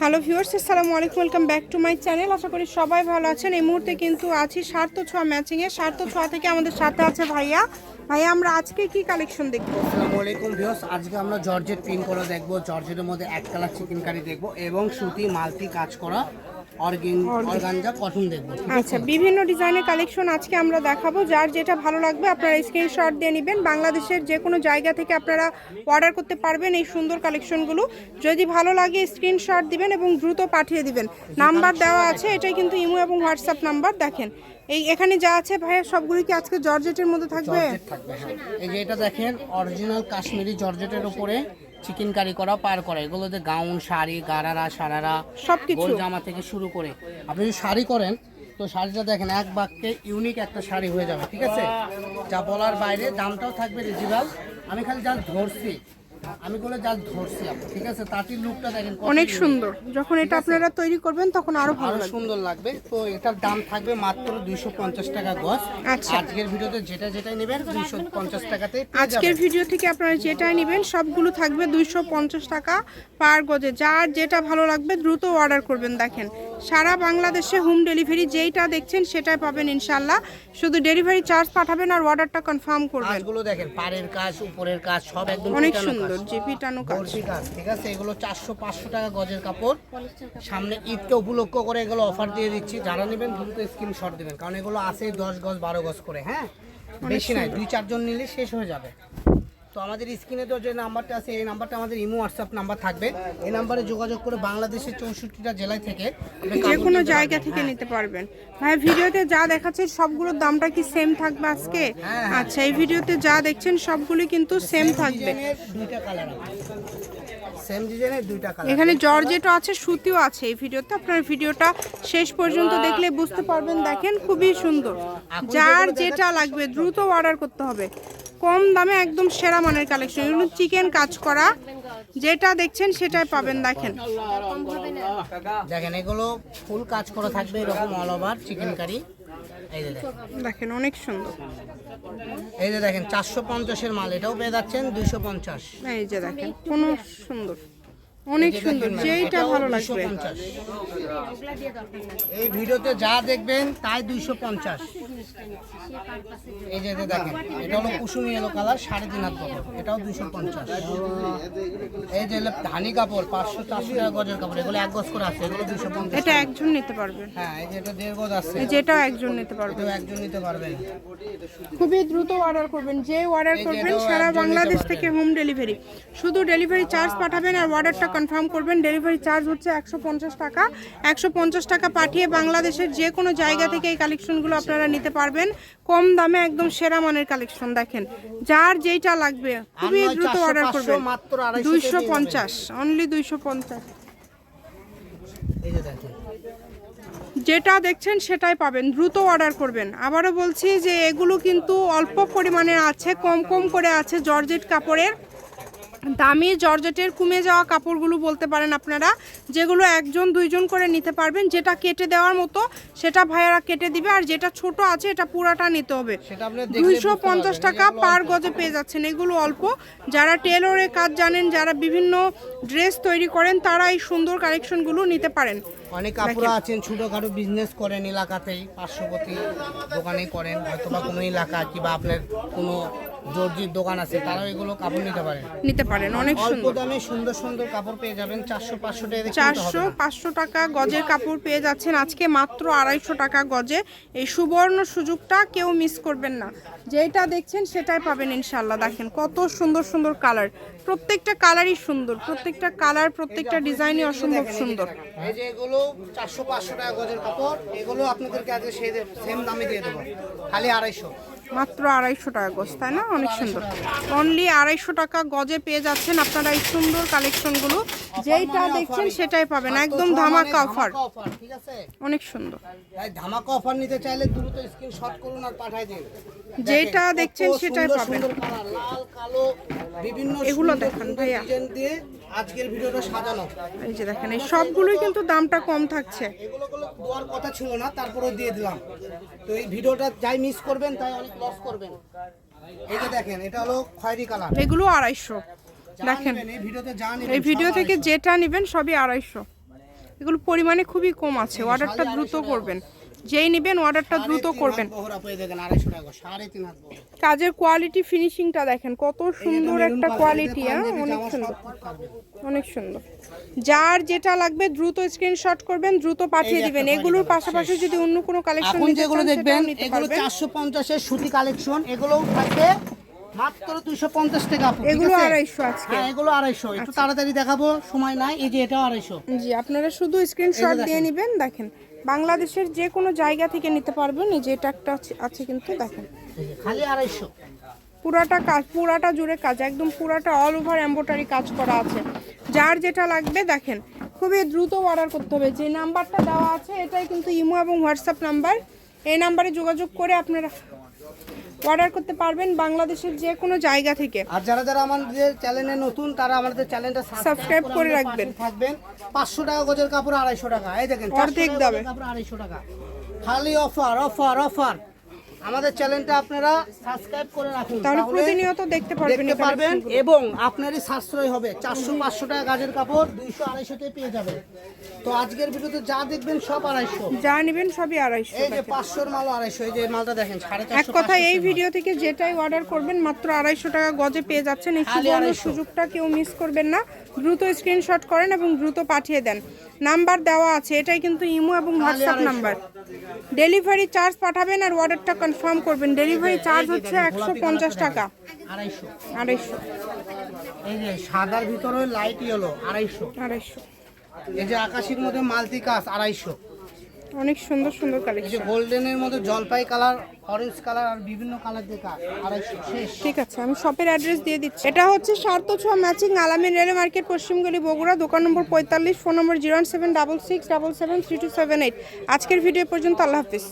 Hello viewers আসসালামু আলাইকুম welcome back to my channel আশা করি সবাই ভালো আছেন। এই মুহূর্তে কিন্তু আছি সার্থ ছোঁয়া ম্যাচিংয়ে সার্থ ছোঁয়া থেকে আমাদের সাথে আছে ভাইয়া। ভাইয়া, আমরা আজকে কি কালেকশন দেখব? আসসালামু আলাইকুম ভিউয়ার্স আজকে আমরা জর্জের প্রিন্ট করা দেখব। জর্জের মধ্যে এক কালার চিকেন কারি দেখব এবং সুতি মালতি কাজ করা অর্গানজা কটন দেখব। আচ্ছা বিভিন্ন ডিজাইনের কালেকশন আজকে আমরা দেখাবো। যার যেটা ভালো লাগবে আপনারা স্ক্রিনশট দিয়ে নেবেন। বাংলাদেশের যে কোনো জায়গা থেকে আপনারা অর্ডার করতে পারবেন এই সুন্দর কালেকশনগুলো। যদি ভালো লাগে স্ক্রিনশট দিবেন এবং দ্রুত পাঠিয়ে দিবেন। নাম্বার দেওয়া আছে এটাই কিন্তু ইমো এবং হোয়াটসঅ্যাপ নাম্বার। দেখেন এই এখানে যা আছে ভাইয়া সবগুলি কি আজকে জর্জেটের মধ্যে থাকবে? হ্যাঁ। এই যে এটা দেখেন অরিজিনাল কাশ্মীরি জর্জেটের উপরে চিকেন কারি করা পার করা এগুলোতে গাউন শাড়ি গারারা সারারা সবকিছু। গোল জামা থেকে শুরু করে। আপনি যদি শাড়ি করেন তো শাড়িটা দেখেন এক বাক্যে ইউনিক একটা শাড়ি হয়ে যাবে ঠিক আছে? যা বলার বাইরে দামটাও থাকবে রিজিবাল আমি খালি যা ধরছি। আমি বলে জাস্ট ধরছি ঠিক আছে? তাঁতির লুকটা দেখেন অনেক সুন্দর। যখন এটা আপনারা তৈরি করবেন তখন আরও ভালো সুন্দর লাগবে। তো এটার দাম থাকবে মাত্র দুইশো পঞ্চাশ টাকা গজ। আচ্ছা। আজকের ভিডিওতে যেটা যেটাই নেবেন দুইশো পঞ্চাশ টাকাতে আজকের ভিডিও থেকে আপনারা যেটাই নেবেন সবগুলো থাকবে দুইশো পঞ্চাশ টাকা পার গজে। যার যেটা ভালো লাগবে দ্রুত অর্ডার করবেন দেখেন। সারা বাংলাদেশে হোম ডেলিভারি যেইটা দেখছেন সেটাই পাবেন ইনশাল্লাহ শুধু ডেলিভারি চার্জ পাঠাবেন আর অর্ডারটা কনফার্ম করবেন। কাজগুলো দেখেন পাড়ের কাজ উপরের কাজ সব একদম অনেক পিটানো সুন্দর। যে পিটানো কাজ ঠিক আছে? এগুলো চারশো পাঁচশো টাকা গজের কাপড়। সামনে ঈদকে উপলক্ষ করে এগুলো অফার দিয়ে দিচ্ছি। যারা নেবেন দ্রুত স্ক্রিনশট দেবেন। কারণ এগুলো আছে দশ গজ বারো গজ করে হ্যাঁ? বেশি নাই দুই চারজন নিলে শেষ হয়ে যাবে। তো আমাদের স্ক্রিনে তো যে নাম্বারটা আছে এই নাম্বারটা আমাদের ইমো হোয়াটসঅ্যাপ নাম্বার থাকবে। এই নাম্বারে যোগাযোগ করে বাংলাদেশের চৌষট্টিটা জেলায় থেকে যে কোনো জায়গা থেকে হ্যাঁ। নিতে পারবেন। ভাই ভিডিওতে যা দেখাচ্ছে সবগুলোর দামটা কি সেম থাকবে আজকে? হ্যাঁ। আচ্ছা এই ভিডিওতে যা দেখছেন সবগুলো কিন্তু সেম থাকবে। দুইটা কালার সেম ডিজাইনের দুইটা কালার এখানে জর্জেটও আছে সুতিও আছে এই ভিডিওতে। আপনার ভিডিওটা শেষ পর্যন্ত দেখলে বুঝতে পারবেন দেখেন খুবই সুন্দর। যার যেটা লাগবে দ্রুত অর্ডার করতে হবে। কম দামে একদম সেরা মানের কালেকশন এগুলো চিকেন কাজ করা। যেটা দেখছেন সেটাই পাবেন দেখেন। দেখেন এগুলো ফুল কাজ করা থাকবে এরকম অল ওভার চিকেন কারি দেখেন। দেখেন অনেক সুন্দর। এই যে দেখেন চারশো পঞ্চাশের মাল এটাও পেয়ে যাচ্ছেন দুইশো পঞ্চাশ। এই যে দেখেন কোনো সুন্দর। অনেক সুন্দর যেইটা ভালো লাগবে। এই ভিডিওতে যা দেখবেন তাই দুইশো পঞ্চাশ। এই যে দেখেন এটা হলো কুসুমি এলো কালার সাড়ে তিন হাত এটাও দুইশো পঞ্চাশ। এই যে ধানি কাপড় পাঁচশো চারশো টাকা গজের কাপড় এগুলো এক গজ করে আছে এগুলো দুইশো পঞ্চাশ এটা একজন নিতে পারবেন। হ্যাঁ এই যে এটা দেড় গজ আছে। যেটাও একজন নিতে পারবেন। এটাও একজন নিতে পারবেন। খুবই দ্রুত অর্ডার করবেন যে অর্ডার করবেন সারা বাংলাদেশ থেকে হোম ডেলিভারি শুধু ডেলিভারি চার্জ পাঠাবেন আর অর্ডারটা কনফার্ম করবেন ডেলিভারি চার্জ হচ্ছে একশো পঞ্চাশ টাকা। একশো পঞ্চাশ টাকা পাঠিয়ে বাংলাদেশের যে কোনো জায়গা থেকে এই কালেকশনগুলো আপনারা নিতে পারবেন। কম দামে একদম সেরা মানের কালেকশন দেখেন। যার যেইটা লাগবে খুবই দ্রুত অর্ডার করবেন। দুইশো পঞ্চাশ অনলি দুইশো পঞ্চাশ। যেটা দেখছেন সেটাই পাবেন দ্রুত অর্ডার করবেন। আবারও বলছি যে এগুলো কিন্তু অল্প পরিমাণে আছে কম কম করে আছে জর্জেট কাপড়ের। দামি জর্জেটের কমে যাওয়া কাপড়গুলো বলতে পারেন আপনারা যেগুলো একজন দুইজন করে নিতে পারবেন যেটা কেটে দেওয়ার মতো সেটা ভাইয়ারা কেটে দিবে আর যেটা ছোট আছে এটা পুরাটা নিতে হবে। দুইশো পঞ্চাশ টাকা পার গজে পেয়ে যাচ্ছেন এগুলো অল্প। যারা টেলরের কাজ জানেন যারা বিভিন্ন ড্রেস তৈরি করেন তারা এই সুন্দর কালেকশনগুলো নিতে পারেন। অনেক আপুরা আছেন ছোটখাটো বিজনেস করেন এলাকাতেই পার্শ্ববর্তী দোকানে করেন হয়তো বা কোনো এলাকা কিংবা আপনার কোনো দর্জির দোকান আছে তারাও এগুলো কাপড় নিতে পারেন নিতে পারেন অনেক সুন্দর। দামে সুন্দর সুন্দর কাপড় পেয়ে যাবেন চারশো পাঁচশো টাকা চারশো পাঁচশো টাকা গজের কাপড় পেয়ে যাচ্ছেন আজকে মাত্র আড়াইশো টাকা গজে। এই সুবর্ণ সুযোগটা কেউ মিস করবেন না। যেটা দেখছেন সেটাই পাবেন ইনশাল্লাহ দেখেন কত সুন্দর সুন্দর কালার। প্রত্যেকটা কালারই সুন্দর প্রত্যেকটা কালার প্রত্যেকটা ডিজাইনই অসম্ভব সুন্দর। এই যে এগুলো চারশো পাঁচশো টাকা গজের কাপড় এগুলো আপনাদেরকে আজকে সেই সেম দামে দিয়ে দেবো। খালি আড়াইশো। মাত্র আড়াইশো টাকা গজ তাই না? অনেক সুন্দর। অনলি আড়াইশো টাকা গজে পেয়ে যাচ্ছেন আপনারা এই সুন্দর কালেকশনগুলো। যেইটা দেখছেন সেটাই পাবেন। একদম ধামাকা অফার অফার ঠিক আছে? অনেক সুন্দর। ধামাকা অফার নিতে চাইলে দ্রুত স্ক্রিনশট করুন আর পাঠাই দিন। যেটা দেখছেন সেটাই পাবেন। লাল কালো বিভিন্ন এগুলো দেখান ভাইয়া। দিয়ে আজকের ভিডিওটা সাজানো। এই যে দেখেন এই সবগুলোই কিন্তু দামটা কম থাকছে। এগুলো গুলো দেওয়ার কথা ছিল না তারপরেও দিয়ে দিলাম। তো এই ভিডিওটা যাই মিস করবেন তাই অনেক লস করবেন। এই যে দেখেন এটা হলো খয়েরি কালার। এগুলো আড়াইশো। দেখেন। এই ভিডিওতে যা এই ভিডিও থেকে যেটা নেবেন সবই আড়াইশো। এগুলো পরিমাণে খুবই কম আছে অর্ডারটা দ্রুত করবেন। যেই নেবেন অর্ডারটা দ্রুত করবেন। কাজের কোয়ালিটি ফিনিশিংটা দেখেন কত সুন্দর একটা কোয়ালিটি হ্যাঁ? অনেক সুন্দর। অনেক সুন্দর। যার যেটা লাগবে দ্রুত স্ক্রিনশট করবেন দ্রুত পাঠিয়ে দিবেন। এগুলোর পাশাপাশি যদি অন্য কোনো কালেকশন যেগুলো দেখবেন এগুলো চারশো পঞ্চাশের সুতি কালেকশন এগুলোও থাকবে মাত্র দুইশো পঞ্চাশ টাকা এগুলো আড়াইশো আজকে। হ্যাঁ এগুলো আড়াইশো। একটু তাড়াতাড়ি দেখাবো সময় নাই এই যে এটাও আড়াইশো। জি আপনারা শুধু স্ক্রিনশট দিয়ে নেবেন দেখেন। বাংলাদেশের যে কোনো জায়গা থেকে নিতে পারবেন এই যে এটা একটা আছে- আছে কিন্তু দেখেন। খালি আড়াইশো। পুরাটা কাজ পুরাটা জুড়ে কাজ একদম পুরাটা অল ওভার এম্বোটারি কাজ করা আছে। যার যেটা লাগবে দেখেন খুবই দ্রুত অর্ডার করতে হবে। যে নাম্বারটা দেওয়া আছে এটাই কিন্তু ইমো এবং হোয়াটসঅ্যাপ নাম্বার এই নাম্বারে যোগাযোগ করে আপনারা অর্ডার করতে পারবেন বাংলাদেশের যে কোনো জায়গা থেকে। আর যারা যারা আমাদের চ্যানেলে নতুন তারা আমাদের চ্যানেলটা সাবস্ক্রাইব করে রাখবেন। থাকবেন। পাঁচশো টাকা গজের কাপড় আড়াইশো টাকা। এই দেখেন অর্ধেক 400 দামে। কাপড় আড়াইশো টাকা। খালি অফার অফার অফার। আমাদের চ্যানেলটা আপনারা সাবস্ক্রাইব করে রাখুন তাহলে প্রতিনিয়ত দেখতে পারবেন দেখতে পারবেন এবং আপনারই সাশ্রয় হবে। চারশো পাঁচশো টাকা কাজের কাপড় দুইশো আড়াইশোতে পেয়ে যাবেন। তো আজকের ভিডিওতে যা দেখবেন সব আড়াইশো। যা নেবেন সবই আড়াইশো এই যে পাঁচশোর মাল আড়াইশো এই যে মালটা দেখেন সাড়ে এক কথা এই ভিডিও থেকে যেটাই অর্ডার করবেন মাত্র আড়াইশো টাকা গজে পেয়ে যাচ্ছেন। এই সুবর্ণ সুযোগটা কেউ মিস করবেন না। দ্রুত স্ক্রিনশট করেন এবং দ্রুত পাঠিয়ে দেন। নাম্বার দেওয়া আছে এটাই কিন্তু ইমো এবং হোয়াটসঅ্যাপ নাম্বার ডেলিভারি চার্জ পাঠাবেন আর অর্ডারটা কনফার্ম করবেন। ডেলিভারি চার্জ হচ্ছে একশো পঞ্চাশ টাকা। আড়াইশো। আড়াইশো। এই যে সাদার ভিতরে লাইট ইয়েলো আড়াইশো। আড়াইশো। এই যে আকাশের মধ্যে মালতি কাজ আড়াইশো। অনেক সুন্দর সুন্দর কালেকশন গোল্ডেনের মধ্যে জলপাই কালার অরেঞ্জ কালার আর বিভিন্ন কালার দিয়ে কাজ আড়াইশো ঠিক আছে আমি শপের অ্যাড্রেস দিয়ে দিচ্ছি। এটা হচ্ছে সার্থ ছোঁয়া ম্যাচিং আলামিন রেল মার্কেট পশ্চিমগলি বগুড়া দোকান নম্বর পঁয়তাল্লিশ phone number zero seven double six double seven three two seven eight. আজকের ভিডিও পর্যন্ত আল্লাহ হাফিজ।